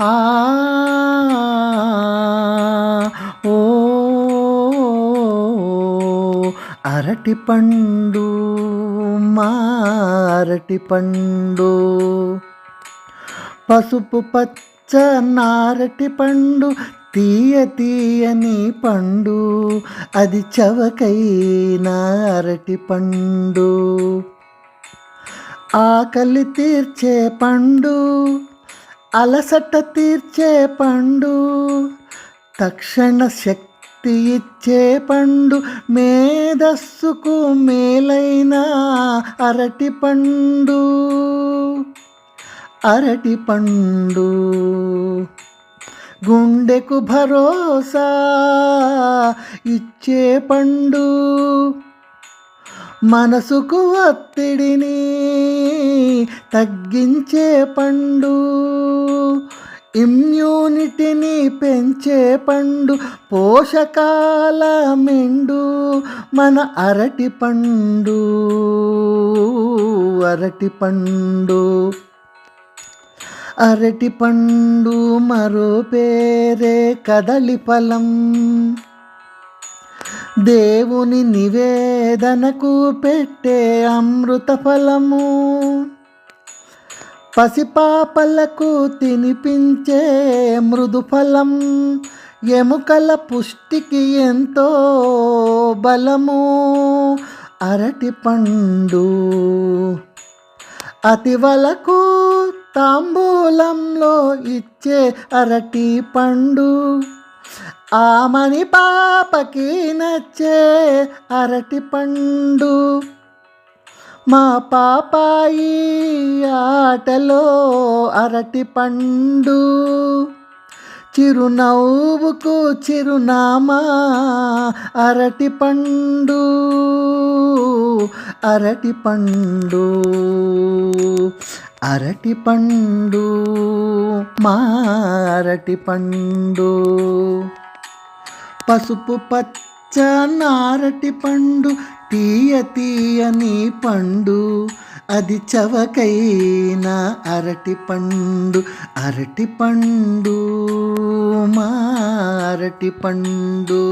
ఆ ఓ అరటి పండు మా అరటి పండు. పసుపు పచ్చ నారటి పండు తీయ తీయని పండు. అది చవకైన అరటి పండు. ఆకలి తీర్చే పండు. అలసట తీర్చే పండు తక్షణ శక్తి ఇచ్చే పండు మేధస్సుకు మేలైన అరటి పండు. అరటి పండు గుండెకు భరోసా ఇచ్చే పండు. మనసుకు ఒత్తిడిని తగ్గించే పండు. ఇమ్యూనిటీని పెంచే పండు పోషకాల మెండు మన అరటి పండు అరటి పండు. అరటి పండు మరో పేరే కదలి ఫలం. దేవుని నివేదనకు పెట్టే అమృత ఫలము పసిపాపలకు తినిపించే మృదు ఫలం ఎముకల పుష్టికి ఎంతో బలము. అరటి పండు అతివలకు తాంబూలంలో ఇచ్చే అరటి పండు. ఆమని పాపకి నచ్చే అరటి పండు. మా పాపాయి ఆటలో అరటి పండు. చిరునవ్వుకు చిరునామా అరటి పండు. అరటి పండు. అరటి పండు. మా అరటి పండు. పసుపు పచ్చ నారటి పండు తీయ తీయని పండు. అది చవకైన అరటి పండు అరటి పండు మా అరటి పండు.